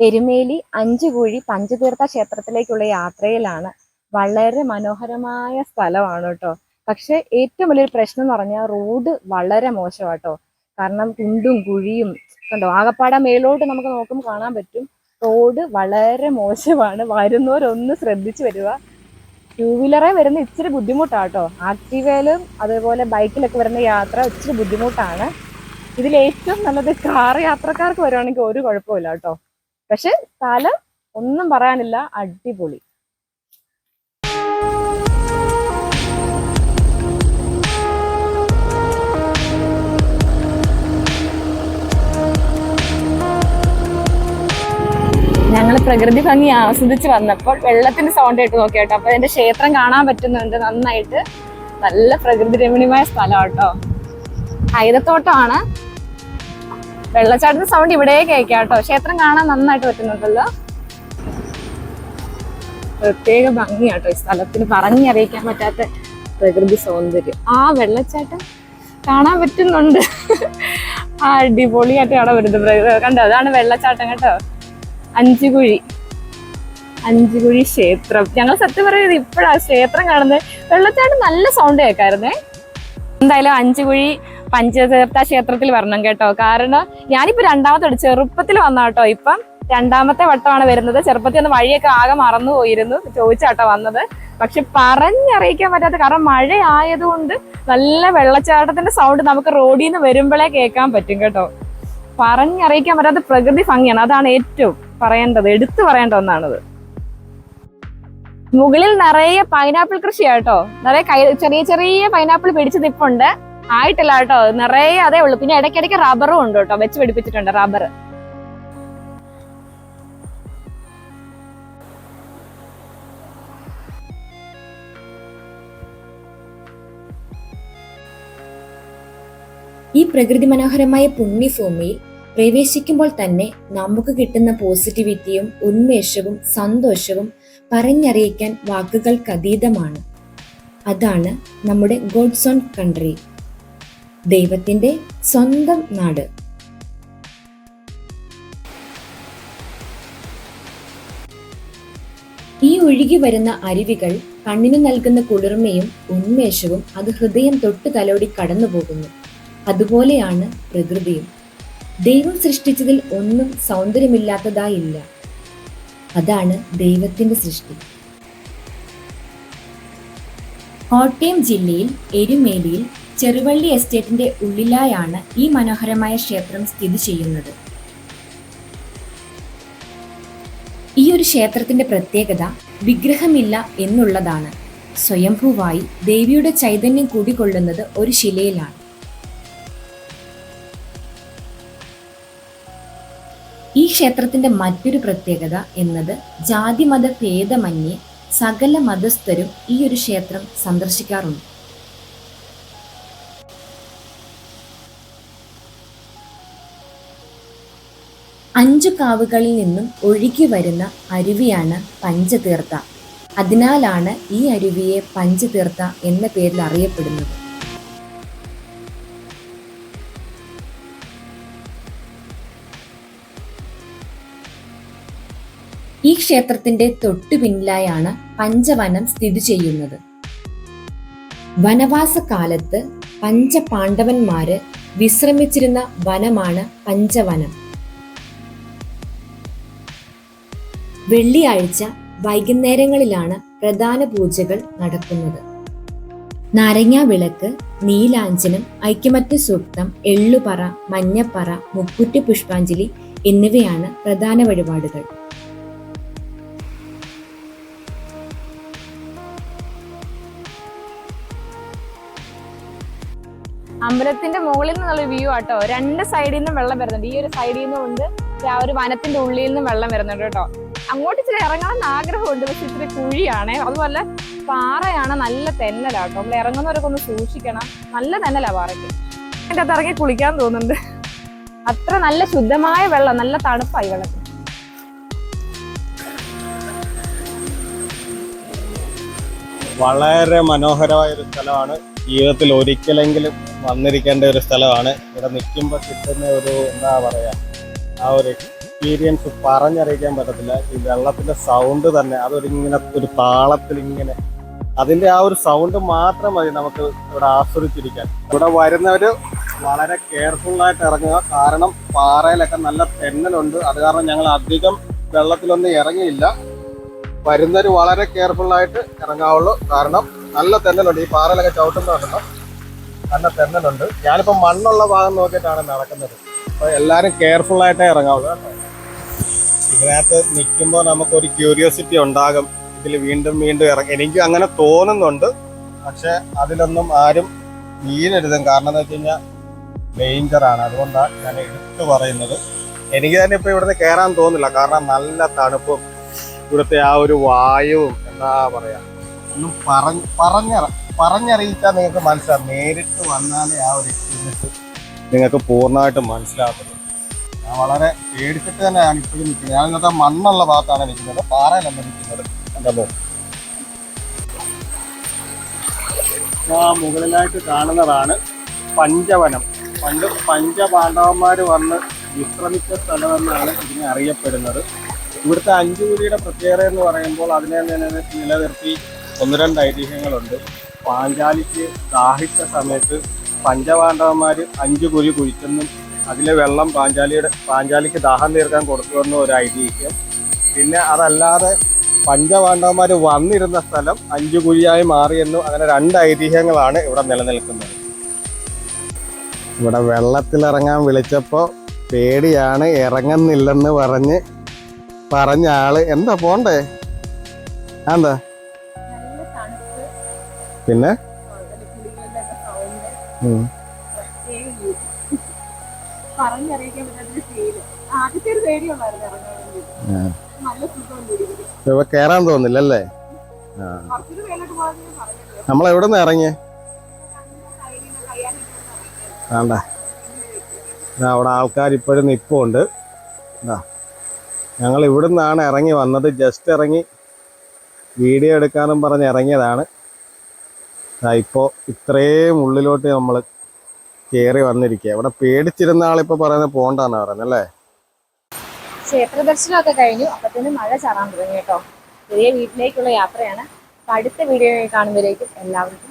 എരുമേലി അഞ്ചുകുഴി പഞ്ചതീർത്ഥ ക്ഷേത്രത്തിലേക്കുള്ള യാത്രയിലാണ്. വളരെ മനോഹരമായ സ്ഥലമാണ് കേട്ടോ. പക്ഷെ ഏറ്റവും വലിയൊരു പ്രശ്നം എന്ന് പറഞ്ഞാൽ റോഡ് വളരെ മോശമാട്ടോ. കാരണം കുണ്ടും കുഴിയും കണ്ടോ? ആകപ്പാടെ മേലോട്ട് നമുക്ക് നോക്കുമ്പോൾ കാണാൻ പറ്റും റോഡ് വളരെ മോശമാണ്. വരുന്നവരൊന്ന് ശ്രദ്ധിച്ചു വരിക. ടൂ വീലറെ വരുന്ന ഇച്ചിരി ബുദ്ധിമുട്ടാട്ടോ. ആക്റ്റീവയിലും അതേപോലെ ബൈക്കിലൊക്കെ വരുന്ന യാത്ര ഇച്ചിരി ബുദ്ധിമുട്ടാണ്. ഇതിൽ ഏറ്റവും നല്ലത് കാർ യാത്രക്കാർക്ക് വരുവാണെങ്കിൽ ഒരു കുഴപ്പമില്ല കേട്ടോ. പക്ഷെ സ്ഥലം ഒന്നും പറയാനില്ല അടിപൊളി. ഞങ്ങൾ പ്രകൃതി ഭംഗി ആസ്വദിച്ച് വന്നപ്പോൾ വെള്ളത്തിന്റെ സൗണ്ട് ആയിട്ട് നോക്കി കേട്ടോ. അപ്പൊ എന്റെ ക്ഷേത്രം കാണാൻ പറ്റുന്നുണ്ട് നന്നായിട്ട്. നല്ല പ്രകൃതി രമണീയമായ സ്ഥലം കേട്ടോ ഹൈതത്തോട്ടമാണ് വെള്ളച്ചാട്ടത്തിന്റെ സൗണ്ട് ഇവിടെ കേൾക്കാം കേട്ടോ ക്ഷേത്രം കാണാൻ നന്നായിട്ട് പറ്റുന്നുണ്ടല്ലോ. പ്രത്യേക ഭംഗിയാട്ടോ ഈ സ്ഥലത്തിന് പറഞ്ഞറിയിക്കാൻ പറ്റാത്ത പ്രകൃതി സൗന്ദര്യം. ആ വെള്ളച്ചാട്ടം കാണാൻ പറ്റുന്നുണ്ട്. ആ അടിപൊളിയായിട്ട് കാണാൻ പറ്റുന്നത് കണ്ടോ? അതാണ് വെള്ളച്ചാട്ടം കേട്ടോ. അഞ്ചുകുഴി. അഞ്ചുകുഴി ക്ഷേത്രം. ഞങ്ങൾ സത്യം പറയുന്നത് ഇപ്പോഴാണ് ക്ഷേത്രം കാണുന്നത്. വെള്ളച്ചാട്ടം നല്ല സൗണ്ട് കേൾക്കായിരുന്നേ. എന്തായാലും അഞ്ചുകുഴി പഞ്ചതീർത്ഥ ക്ഷേത്രത്തിൽ വരണം കേട്ടോ. കാരണം ഞാനിപ്പോ രണ്ടാമത്തെ ചെറുപ്പത്തിൽ വന്ന കേട്ടോ. ഇപ്പം രണ്ടാമത്തെ വട്ടമാണ് വരുന്നത്. ചെറുപ്പത്തിൽ ഒന്ന് വഴിയൊക്കെ ആകെ മറന്നു പോയിരുന്നു. ചോദിച്ചാട്ടോ വന്നത്. പക്ഷെ പറഞ്ഞറിയിക്കാൻ പറ്റാത്ത കാരണം മഴ ആയതുകൊണ്ട് നല്ല വെള്ളച്ചാട്ടത്തിന്റെ സൗണ്ട് നമുക്ക് റോഡിൽ നിന്ന് വരുമ്പോഴേ കേൾക്കാൻ പറ്റും കേട്ടോ. പറഞ്ഞറിയിക്കാൻ പറ്റാത്ത പ്രകൃതി ഭംഗിയാണ്. അതാണ് ഏറ്റവും പറയേണ്ടത് എടുത്തു പറയേണ്ട ഒന്നാണത്. മുകളിൽ നിറയെ പൈനാപ്പിൾ കൃഷിയാട്ടോ നിറയെ ചെറിയ ചെറിയ പൈനാപ്പിൾ പിടിച്ച് നിപ്പുണ്ട്. ആയിട്ടില്ല കേട്ടോ. നിറയെ അതേ ഉള്ളൂ. പിന്നെ ഇടയ്ക്കിടയ്ക്ക് റബ്ബറും ഉണ്ട് കേട്ടോ. വെച്ച് പിടിപ്പിച്ചിട്ടുണ്ട് റബ്ബർ ഈ പ്രകൃതി മനോഹരമായ പുണ്യഭൂമിയിൽ പ്രവേശിക്കുമ്പോൾ തന്നെ നമുക്ക് കിട്ടുന്ന പോസിറ്റിവിറ്റിയും ഉന്മേഷവും സന്തോഷവും പറഞ്ഞറിയിക്കാൻ വാക്കുകൾക്കതീതമാണ് അതാണ് നമ്മുടെ ഗോഡ്സ് ഓൺ കൺട്രി ദൈവത്തിന്റെ സ്വന്തം നാട്. ഈ ഒഴുകി വരുന്ന അരുവികൾ കണ്ണിന് നൽകുന്ന കുളിർമയും ഉന്മേഷവും അത് ഹൃദയം തൊട്ട് തലോടി കടന്നു പോകുന്നു അതുപോലെയാണ് പ്രകൃതിയും. ദൈവം സൃഷ്ടിച്ചതിൽ ഒന്നും സൗന്ദര്യമില്ലാത്തതായില്ല. അതാണ് ദൈവത്തിന്റെ സൃഷ്ടി. കോട്ടയം ജില്ലയിൽ എരുമേലിയിൽ ചെറുവള്ളി എസ്റ്റേറ്റിന്റെ ഉള്ളിലായാണ് ഈ മനോഹരമായ ക്ഷേത്രം സ്ഥിതി ചെയ്യുന്നത്. ഈ ഒരു ക്ഷേത്രത്തിന്റെ പ്രത്യേകത വിഗ്രഹമില്ല എന്നുള്ളതാണ്. സ്വയംഭൂവായി ദേവിയുടെ ചൈതന്യം കൂടിക്കൊള്ളുന്നത് ഒരു ശിലയിലാണ്. ഈ ക്ഷേത്രത്തിന്റെ മറ്റൊരു പ്രത്യേകത എന്നത് ജാതിമത ഭേദമന്യേ സകല മതസ്ഥരും ഈ ഒരു ക്ഷേത്രം സന്ദർശിക്കാറുണ്ട്. അഞ്ചു കാവുകളിൽ നിന്നും ഒഴുകി വരുന്ന അരുവിയാണ് പഞ്ചതീർത്ഥ. അതിനാലാണ് ഈ അരുവിയെ പഞ്ചതീർത്ഥ എന്ന പേരിൽ അറിയപ്പെടുന്നത്. ഈ ക്ഷേത്രത്തിന്റെ തൊട്ടു പിന്നിലായാണ് പഞ്ചവനം സ്ഥിതി ചെയ്യുന്നത്. വനവാസ കാലത്ത് പഞ്ചപാണ്ഡവന്മാര് വിശ്രമിച്ചിരുന്ന വനമാണ് പഞ്ചവനം. വെള്ളിയാഴ്ച വൈകുന്നേരങ്ങളിലാണ് പ്രധാന പൂജകൾ നടക്കുന്നത്. നാരങ്ങ വിളക്ക് നീലാഞ്ചനം ഐക്യമത്യ സൂക്തം എള്ളുപറ മഞ്ഞപ്പറ മുക്കുറ്റി പുഷ്പാഞ്ജലി എന്നിവയാണ് പ്രധാന വഴിപാടുകൾ. അമ്പലത്തിന്റെ മുകളിൽ നിന്നുള്ള വ്യൂ ആട്ടോ. രണ്ട് സൈഡിൽ നിന്നും വെള്ളം വരുന്നുണ്ട്. ഈ ഒരു സൈഡിൽ നിന്നും ഉണ്ട് ആ ഒരു വനത്തിന്റെ ഉള്ളിൽ നിന്നും വെള്ളം വരുന്നുണ്ട് കേട്ടോ. അങ്ങോട്ട് ഇച്ചിരി ഇറങ്ങണമെന്ന് ആഗ്രഹമുണ്ട് പക്ഷെ ഇച്ചിരി കുഴിയാണ്. അതുപോലെ പാറയാണ് നല്ല തെന്നലാട്ടോ. നമ്മൾ ഇറങ്ങുന്നവരൊക്കെ ഒന്ന് സൂക്ഷിക്കണം. നല്ല തെന്നലാ പാറയ്ക്ക്. എന്റെ അത് ഇറങ്ങി കുളിക്കാൻ തോന്നുന്നുണ്ട്. അത്ര നല്ല ശുദ്ധമായ വെള്ളം നല്ല തണുപ്പായി വെള്ളത്തിന് വളരെ മനോഹരമായ ഒരു സ്ഥലമാണ്. ജീവിതത്തിൽ ഒരിക്കലെങ്കിലും വന്നിരിക്കേണ്ട ഒരു സ്ഥലമാണ്. ഇവിടെ നിൽക്കുമ്പോൾ കിട്ടുന്ന ഒരു എന്താ പറയുക ആ ഒരു എക്സ്പീരിയൻസ് പറഞ്ഞറിയിക്കാൻ പറ്റത്തില്ല. ഈ വെള്ളത്തിന്റെ സൗണ്ട് തന്നെ അതൊരിങ്ങനെ ഒരു താളത്തിൽ ഇങ്ങനെ അതിന്റെ ആ ഒരു സൗണ്ട് മാത്രം മതി നമുക്ക് ഇവിടെ ആസ്വദിച്ചിരിക്കാൻ. ഇവിടെ വരുന്നവര് വളരെ കെയർഫുൾ ആയിട്ട് ഇറങ്ങുക. കാരണം പാറയിലൊക്കെ നല്ല തെന്നലുണ്ട്. അത് കാരണം ഞങ്ങൾ അധികം വെള്ളത്തിലൊന്നും ഇറങ്ങിയില്ല. വരുന്നവർ വളരെ കെയർഫുൾ ആയിട്ട് ഇറങ്ങാവുള്ളൂ. കാരണം നല്ല തെന്നലുണ്ട്. ഈ പാറയിലൊക്കെ ചവിട്ടുന്ന നല്ല തെന്നലുണ്ട്. ഞാനിപ്പോൾ മണ്ണുള്ള ഭാഗം നോക്കിയിട്ടാണ് നടക്കുന്നത്. അപ്പോൾ എല്ലാവരും കെയർഫുൾ ആയിട്ടേ ഇറങ്ങാവുള്ളൂ. കേട്ടോ ഇതിനകത്ത് നിൽക്കുമ്പോൾ നമുക്കൊരു ക്യൂരിയോസിറ്റി ഉണ്ടാകും. ഇതിൽ വീണ്ടും വീണ്ടും ഇറങ്ങി. എനിക്ക് അങ്ങനെ തോന്നുന്നുണ്ട്. പക്ഷെ അതിലൊന്നും ആരും വീഴരുതും. കാരണം എന്ന് വെച്ച് കഴിഞ്ഞാൽ ഡേഞ്ചറാണ് അതുകൊണ്ടാണ് ഞാൻ എടുത്തു പറയുന്നത്. എനിക്ക് തന്നെ ഇപ്പോൾ ഇവിടുന്ന് കയറാൻ തോന്നില്ല കാരണം നല്ല തണുപ്പും ഇവിടുത്തെ ആ ഒരു വായുവും എന്താ പറയുക ഒന്നും പറഞ്ഞ പറഞ്ഞ പറഞ്ഞറിയിച്ചാൽ നിങ്ങൾക്ക് മനസ്സിലാവും. നേരിട്ട് വന്നാലേ ആ ഒരു എക്സ്പീരിയൻസ് നിങ്ങൾക്ക് പൂർണമായിട്ടും മനസ്സിലാക്കുന്നത് വളരെ പേടിച്ചിട്ട് തന്നെയാണ് ഇപ്പോഴും നിൽക്കുന്നത്. ഞാൻ ഇന്നത്തെ മണ്ണുള്ള ഭാഗത്താണ് നിൽക്കുന്നത്. പാറയിലല്ല നിൽക്കുന്നത്. എന്തല്ലോ ആ മുകളിലായിട്ട് കാണുന്നതാണ് പഞ്ചവനം. പണ്ട് പഞ്ചപാണ്ഡവന്മാർ വന്ന് വിശ്രമിച്ച സ്ഥലമെന്നാണ് ഇതിനെ അറിയപ്പെടുന്നത്. ഇവിടുത്തെ അഞ്ചുകുരിയുടെ പ്രത്യേകത എന്ന് പറയുമ്പോൾ അതിനെ നില- നിലനിർത്തി ഒന്ന് രണ്ട് ഐതിഹ്യങ്ങളുണ്ട്. പാഞ്ചാലിക്ക് ദാഹിച്ച സമയത്ത് പഞ്ചപാണ്ഡവന്മാർ അഞ്ചു കുഴി കുഴിച്ചെന്നും അതിലെ വെള്ളം പാഞ്ചാലിയുടെ പാഞ്ചാലിക്ക് ദാഹം തീർക്കാൻ കൊടുത്തുവെന്നും ഒരു ഐതിഹ്യം. പിന്നെ അതല്ലാതെ പഞ്ചപാണ്ഡവന്മാർ വന്നിരുന്ന സ്ഥലം അഞ്ചു കുഴിയായി മാറിയെന്നു അങ്ങനെ രണ്ട് ഐതിഹ്യങ്ങളാണ് ഇവിടെ നിലനിൽക്കുന്നത്. ഇവിടെ വെള്ളത്തിലിറങ്ങാൻ വിളിച്ചപ്പോൾ പേടിയാണ് ഇറങ്ങുന്നില്ലെന്ന് പറഞ്ഞ് പറഞ്ഞ ആൾ എന്താ പോണ്ടേ? എന്താ? പിന്നെ. പറഞ്ഞറിയിക്കാൻ പറ്റാത്തൊരു ഫീൽ ആദ്യത്തെ ഒരു പേടിയുണ്ടായിരുന്നു ഇറങ്ങാൻ വേണ്ടി നല്ല സുഖം ഞാൻ പറഞ്ഞല്ലോ നമ്മൾ എവിടെ നിന്ന് ഇറങ്ങി സൈഡിൽ നിന്ന് വേണ്ട. അവിടെ ആൾക്കാർ ഇപ്പോഴും നിൽപ്പുണ്ട് എന്താ ഞങ്ങൾ ഇവിടുന്നാണ് ഇറങ്ങി വന്നത്. ജസ്റ്റ് ഇറങ്ങി വീഡിയോ എടുക്കാനും പറഞ്ഞ് ഇറങ്ങിയതാണ്. ഇപ്പോൾ ഇത്രയും ഉള്ളിലോട്ട് നമ്മൾ കയറി വന്നിരിക്കുക. ഇവിടെ പേടിച്ചിരുന്ന ആളിപ്പോ പറയുന്നത് പോണ്ടാന്ന് പറയുന്നല്ലേ അല്ലേ? ക്ഷേത്ര ദർശനമൊക്കെ കഴിഞ്ഞു. അപ്പത്തേനും മഴ ചാറാൻ തുടങ്ങി കേട്ടോ. പുതിയ വീട്ടിലേക്കുള്ള യാത്രയാണ്. അടുത്ത വീഡിയോ കാണുമ്പോഴേക്കും എല്ലാവർക്കും